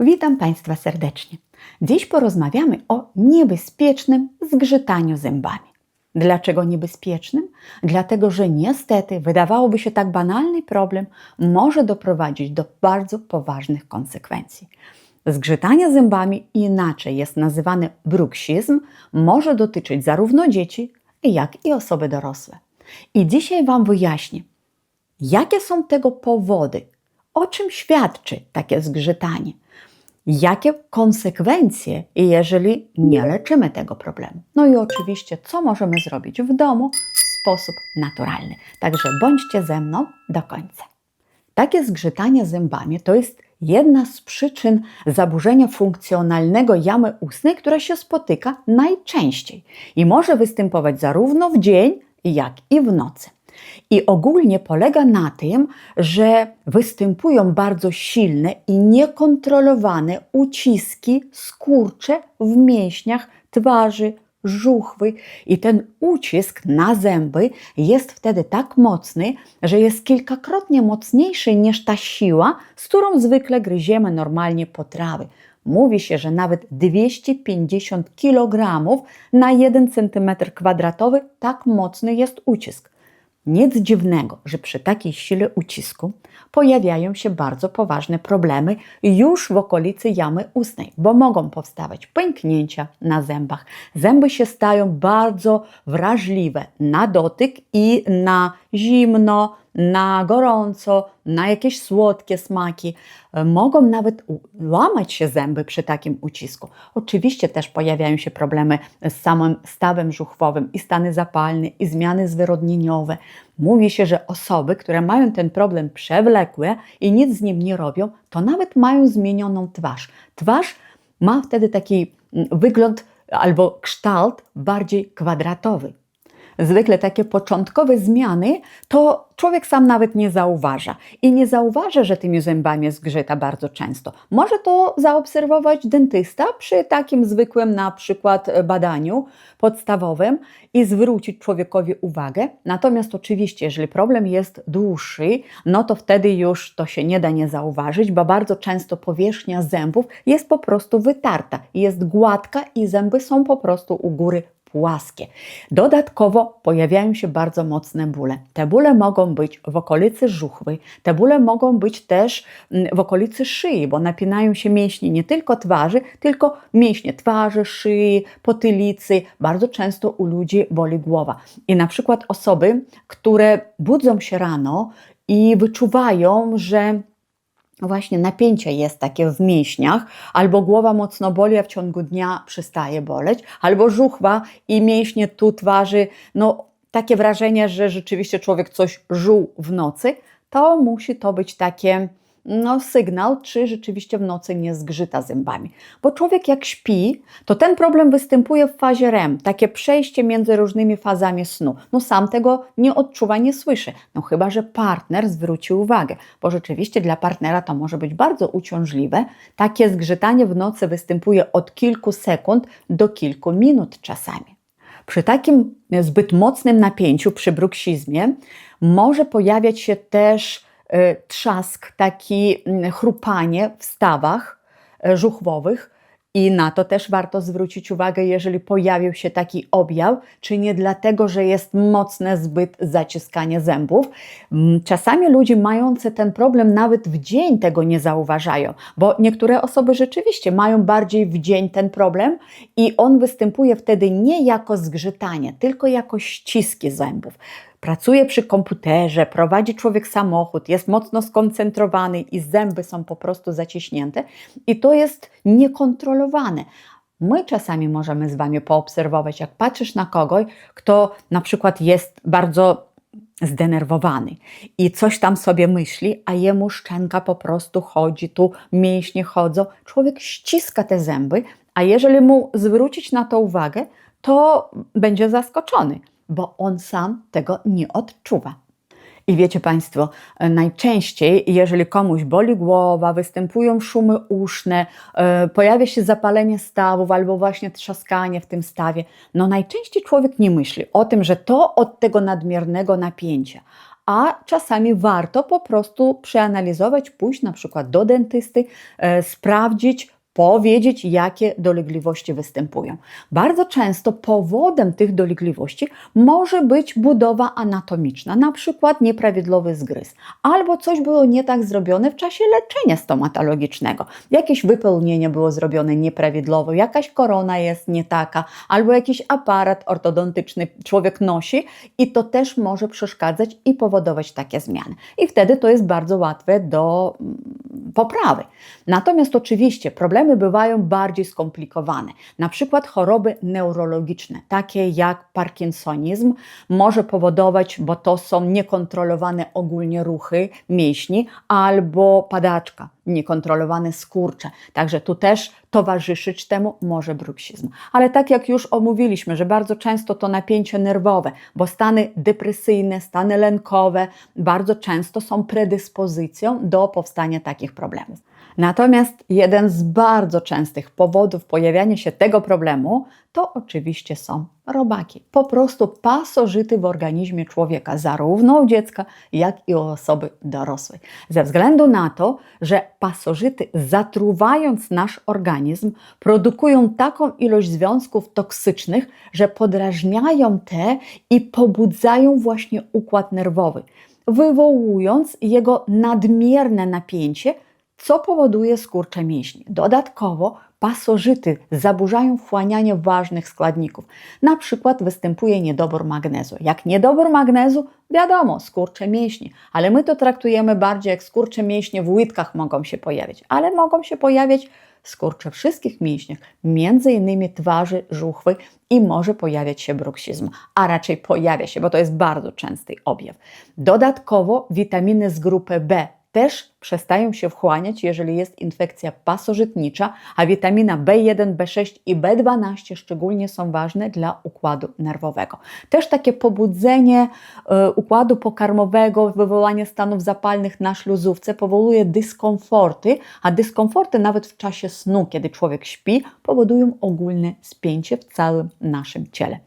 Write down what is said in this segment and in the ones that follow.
Witam Państwa serdecznie. Dziś porozmawiamy o niebezpiecznym zgrzytaniu zębami. Dlaczego niebezpiecznym? Dlatego, że niestety wydawałoby się tak banalny problem może doprowadzić do bardzo poważnych konsekwencji. Zgrzytanie zębami, inaczej jest nazywane bruksizm, może dotyczyć zarówno dzieci, jak i osoby dorosłe. I dzisiaj Wam wyjaśnię, jakie są tego powody, o czym świadczy takie zgrzytanie, jakie konsekwencje, jeżeli nie leczymy tego problemu. No i oczywiście, co możemy zrobić w domu w sposób naturalny. Także bądźcie ze mną do końca. Takie zgrzytanie zębami to jest jedna z przyczyn zaburzenia funkcjonalnego jamy ustnej, która się spotyka najczęściej i może występować zarówno w dzień, jak i w nocy. I ogólnie polega na tym, że występują bardzo silne i niekontrolowane uciski, skurcze w mięśniach twarzy, żuchwy i ten ucisk na zęby jest wtedy tak mocny, że jest kilkakrotnie mocniejszy niż ta siła, z którą zwykle gryziemy normalnie potrawy. Mówi się, że nawet 250 kg na 1 cm2 tak mocny jest ucisk. Nic dziwnego, że przy takiej sile ucisku pojawiają się bardzo poważne problemy już w okolicy jamy ustnej, bo mogą powstawać pęknięcia na zębach. Zęby się stają bardzo wrażliwe na dotyk i na zimno, na gorąco, na jakieś słodkie smaki. Mogą nawet łamać się zęby przy takim ucisku. Oczywiście też pojawiają się problemy z samym stawem żuchwowym i stany zapalne i zmiany zwyrodnieniowe. Mówi się, że osoby, które mają ten problem przewlekły i nic z nim nie robią, to nawet mają zmienioną twarz. Twarz ma wtedy taki wygląd albo kształt bardziej kwadratowy zwykle takie początkowe zmiany, to człowiek sam nawet nie zauważa. I nie zauważa, że tymi zębami zgrzyta bardzo często. Może to zaobserwować dentysta przy takim zwykłym na przykład badaniu podstawowym i zwrócić człowiekowi uwagę. Natomiast oczywiście, jeżeli problem jest dłuższy, no to wtedy już to się nie da nie zauważyć, bo bardzo często powierzchnia zębów jest po prostu wytarta, jest gładka i zęby są po prostu u góry płaskie. Dodatkowo pojawiają się bardzo mocne bóle. Te bóle mogą być w okolicy żuchwy, te bóle mogą być też mm, w okolicy szyi, bo napinają się mięśnie nie tylko twarzy, tylko mięśnie twarzy, szyi, potylicy. Bardzo często u ludzi boli głowa. I na przykład osoby, które budzą się rano i wyczuwają, że właśnie napięcie jest takie w mięśniach, albo głowa mocno boli, a w ciągu dnia przestaje boleć, albo żuchwa i mięśnie tu twarzy, no takie wrażenie, że rzeczywiście człowiek coś żuł w nocy, to musi to być takie no, sygnał, czy rzeczywiście w nocy nie zgrzyta zębami. Bo człowiek jak śpi, to ten problem występuje w fazie REM, takie przejście między różnymi fazami snu. No sam tego nie odczuwa, nie słyszy. No chyba, że partner zwróci uwagę, bo rzeczywiście dla partnera to może być bardzo uciążliwe. Takie zgrzytanie w nocy występuje od kilku sekund do kilku minut czasami. Przy takim zbyt mocnym napięciu, przy bruksizmie, może pojawiać się też trzask, taki mm, chrupanie w stawach y, żuchwowych. I na to też warto zwrócić uwagę, jeżeli pojawił się taki objaw, czy nie dlatego, że jest mocne zbyt zaciskanie zębów. Mm, czasami ludzie mający ten problem nawet w dzień tego nie zauważają, bo niektóre osoby rzeczywiście mają bardziej w dzień ten problem i on występuje wtedy nie jako zgrzytanie, tylko jako ściski zębów pracuje przy komputerze, prowadzi człowiek samochód, jest mocno skoncentrowany i zęby są po prostu zaciśnięte i to jest niekontrolowane. My czasami możemy z Wami poobserwować, jak patrzysz na kogoś, kto na przykład jest bardzo zdenerwowany i coś tam sobie myśli, a jemu szczęka po prostu chodzi, tu mięśnie chodzą. Człowiek ściska te zęby, a jeżeli mu zwrócić na to uwagę, to będzie zaskoczony bo on sam tego nie odczuwa. I wiecie Państwo, najczęściej, jeżeli komuś boli głowa, występują szumy uszne, yy, pojawia się zapalenie stawów albo właśnie trzaskanie w tym stawie, no najczęściej człowiek nie myśli o tym, że to od tego nadmiernego napięcia. a czasami warto po prostu przeanalizować, pójść na przykład do dentysty, e, sprawdzić, powiedzieć, jakie dolegliwości występują. Bardzo często powodem tych dolegliwości może być budowa anatomiczna, na przykład nieprawidłowy zgryz, albo coś było nie tak zrobione w czasie leczenia stomatologicznego. Jakieś wypełnienie było zrobione nieprawidłowo, jakaś korona jest nie taka, albo jakiś aparat ortodontyczny człowiek nosi i to też może przeszkadzać i powodować takie zmiany. I wtedy to jest bardzo łatwe do mm, poprawy. Natomiast oczywiście problemy bywają bardziej skomplikowane. Na przykład choroby neurologiczne, takie jak parkinsonizm, może powodować, bo to są niekontrolowane ogólnie ruchy mięśni albo padaczka, niekontrolowane skurcze. Także tu też towarzyszyć temu może bruksizm. Ale tak jak już omówiliśmy, że bardzo często to napięcie nerwowe, bo stany depresyjne, stany lękowe bardzo często są predyspozycją do powstania takich problemów. Natomiast jeden z bardzo częstych powodów pojawiania się tego problemu to oczywiście są robaki. Po prostu pasożyty w organizmie człowieka, zarówno u dziecka, jak i u osoby dorosłej. Ze względu na to, że pasożyty zatruwając nasz organizm, produkują taką ilość związków toksycznych, że podrażniają te i pobudzają właśnie układ nerwowy, wywołując jego nadmierne napięcie, co powoduje skurcze mięśni. Dodatkowo pasożyty zaburzają wchłanianie ważnych składników. Na przykład występuje niedobór magnezu. Jak niedobór magnezu, wiadomo, skurcze mięśni, ale my to traktujemy bardziej jak skurcze mięśnie w łydkach mogą się pojawiać, ale mogą się pojawiać skurcze wszystkich mięśniach, między innymi twarzy, żuchwy i może pojawiać się bruksizm, a raczej pojawia się, bo to jest bardzo częsty objaw. Dodatkowo witaminy z grupy B też przestają się wchłaniać, jeżeli jest infekcja pasożytnicza, a witamina B1, B6 i B12 szczególnie są ważne dla układu nerwowego. Też takie pobudzenie y, układu pokarmowego, wywołanie stanów zapalnych na śluzówce powoduje dyskomforty, a dyskomforty nawet w czasie snu, kiedy człowiek śpi, powodują ogólne spięcie w całym naszym ciele.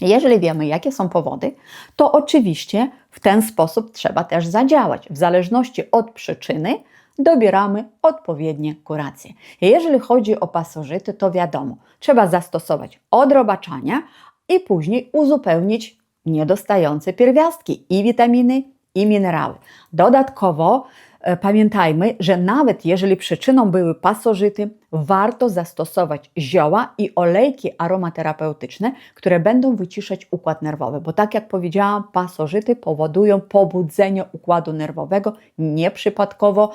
Jeżeli wiemy, jakie są powody, to oczywiście w ten sposób trzeba też zadziałać. W zależności od przyczyny dobieramy odpowiednie kuracje. Jeżeli chodzi o pasożyty, to wiadomo, trzeba zastosować odrobaczania i później uzupełnić niedostające pierwiastki i witaminy, i minerały. Dodatkowo e, pamiętajmy, że nawet jeżeli przyczyną były pasożyty, warto zastosować zioła i olejki aromaterapeutyczne, które będą wyciszać układ nerwowy, bo tak jak powiedziałam, pasożyty powodują pobudzenie układu nerwowego. Nieprzypadkowo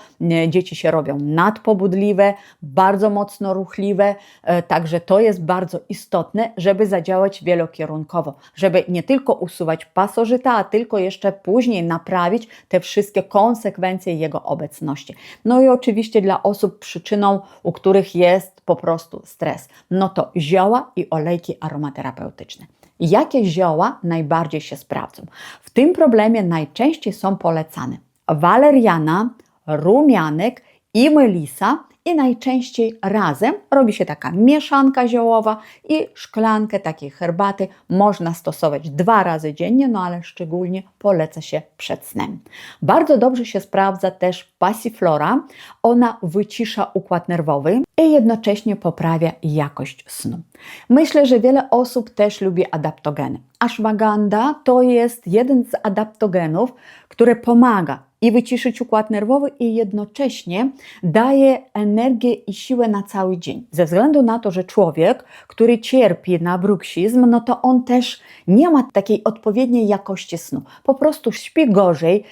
dzieci się robią nadpobudliwe, bardzo mocno ruchliwe, e, także to jest bardzo istotne, żeby zadziałać wielokierunkowo, żeby nie tylko usuwać pasożyta, a tylko jeszcze później naprawić te wszystkie konsekwencje jego obecności. No i oczywiście dla osób przyczyną, u których których jest po prostu stres. No to zioła i olejki aromaterapeutyczne. Jakie zioła najbardziej się sprawdzą? W tym problemie najczęściej są polecane waleriana, rumianek i melisa i najczęściej razem robi się taka mieszanka ziołowa i szklankę takiej herbaty można stosować dwa razy dziennie, no ale szczególnie poleca się przed snem. Bardzo dobrze się sprawdza też passiflora. Ona wycisza układ nerwowy i jednocześnie poprawia jakość snu. Myślę, że wiele osób też lubi adaptogeny. Ashwagandha to jest jeden z adaptogenów, który pomaga i wyciszyć układ nerwowy i jednocześnie daje energię i siłę na cały dzień. Ze względu na to, że człowiek, który cierpi na bruksizm, no to on też nie ma takiej odpowiedniej jakości snu. Po prostu śpi gorzej.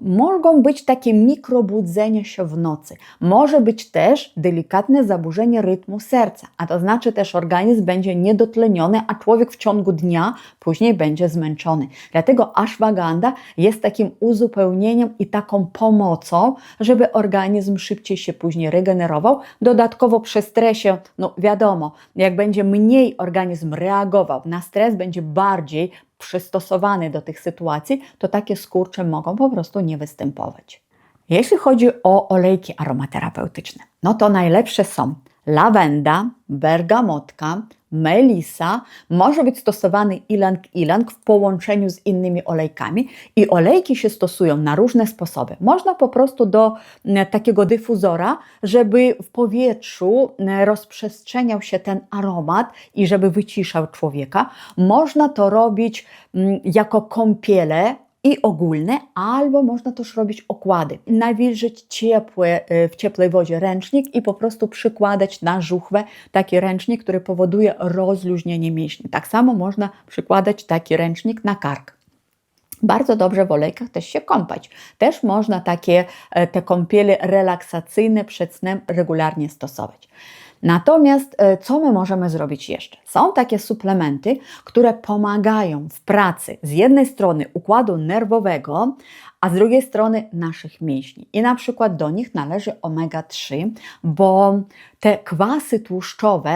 mogą być takie mikrobudzenia się w nocy. Może być też delikatne zaburzenie rytmu serca, a to znaczy też organizm będzie niedotleniony, a człowiek w ciągu dnia później będzie zmęczony. Dlatego ashwagandha jest takim uzupełnieniem i taką pomocą, żeby organizm szybciej się później regenerował. Dodatkowo przy stresie, no wiadomo, jak będzie mniej organizm reagował na stres, będzie bardziej przystosowany do tych sytuacji, to takie skurcze mogą po prostu nie występować. Jeśli chodzi o olejki aromaterapeutyczne, no to najlepsze są lawenda, bergamotka, melisa, może być stosowany ilang-ilang w połączeniu z innymi olejkami i olejki się stosują na różne sposoby. Można po prostu do m, takiego dyfuzora, żeby w powietrzu m, rozprzestrzeniał się ten aromat i żeby wyciszał człowieka. Można to robić m, jako kąpiele i ogólne, albo można też robić okłady. Nawilżyć ciepłe, y, w ciepłej wodzie ręcznik i po prostu przykładać na żuchwę taki ręcznik, który powoduje rozluźnienie mięśni. Tak samo można przykładać taki ręcznik na kark. Bardzo dobrze w olejkach też się kąpać. Też można takie e, te kąpiele relaksacyjne przed snem regularnie stosować. Natomiast e, co my możemy zrobić jeszcze? Są takie suplementy, które pomagają w pracy z jednej strony układu nerwowego, a z drugiej strony naszych mięśni. I na przykład do nich należy omega-3, bo te kwasy tłuszczowe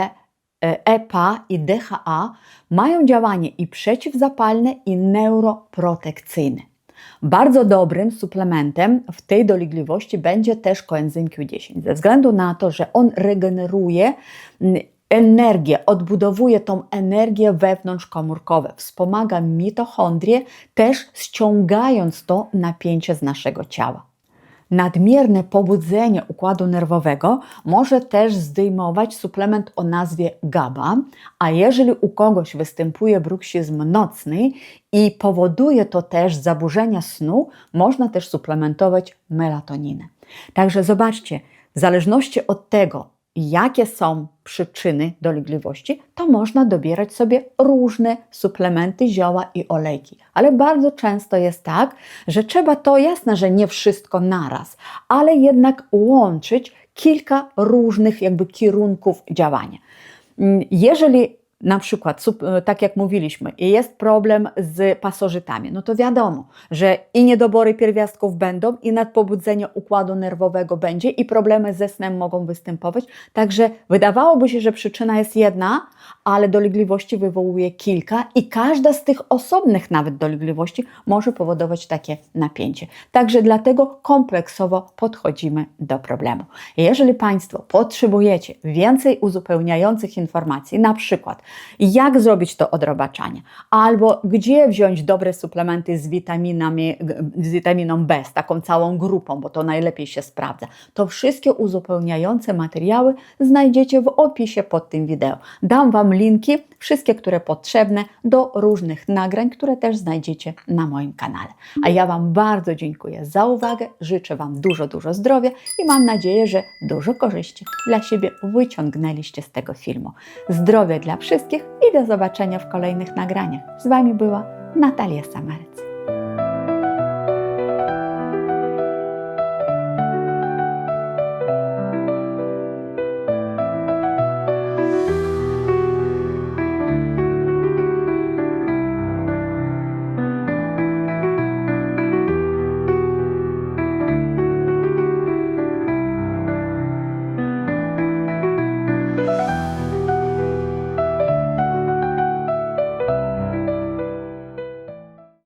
e, EPA i DHA mają działanie i przeciwzapalne, i neuroprotekcyjne. Bardzo dobrym suplementem w tej dolegliwości będzie też koenzym Q10, ze względu na to, że on regeneruje mm, energię, odbudowuje tą energię wewnątrzkomórkowe, wspomaga mitochondrie, też ściągając to napięcie z naszego ciała. Nadmierne pobudzenie układu nerwowego może też zdejmować suplement o nazwie GABA, a jeżeli u kogoś występuje bruksizm nocny i powoduje to też zaburzenia snu, można też suplementować melatoninę. Także zobaczcie, w zależności od tego, jakie są przyczyny dolegliwości, to można dobierać sobie różne suplementy, zioła i olejki. Ale bardzo często jest tak, że trzeba to, jasne, że nie wszystko naraz, ale jednak łączyć kilka różnych jakby kierunków działania. Jeżeli na przykład, tak jak mówiliśmy, jest problem z pasożytami, no to wiadomo, że i niedobory pierwiastków będą, i nadpobudzenie układu nerwowego będzie, i problemy ze snem mogą występować. Także wydawałoby się, że przyczyna jest jedna, ale dolegliwości wywołuje kilka, i każda z tych osobnych nawet dolegliwości może powodować takie napięcie. Także dlatego kompleksowo podchodzimy do problemu. Jeżeli Państwo potrzebujecie więcej uzupełniających informacji, na przykład jak zrobić to odrobaczanie, albo gdzie wziąć dobre suplementy z, witaminami, z witaminą B, z taką całą grupą, bo to najlepiej się sprawdza. To wszystkie uzupełniające materiały znajdziecie w opisie pod tym wideo. Dam Wam linki, wszystkie, które potrzebne do różnych nagrań, które też znajdziecie na moim kanale. A ja Wam bardzo dziękuję za uwagę, życzę Wam dużo, dużo zdrowia i mam nadzieję, że dużo korzyści dla siebie wyciągnęliście z tego filmu. Zdrowie dla wszystkich i do zobaczenia w kolejnych nagraniach. Z Wami była Natalia Samerec.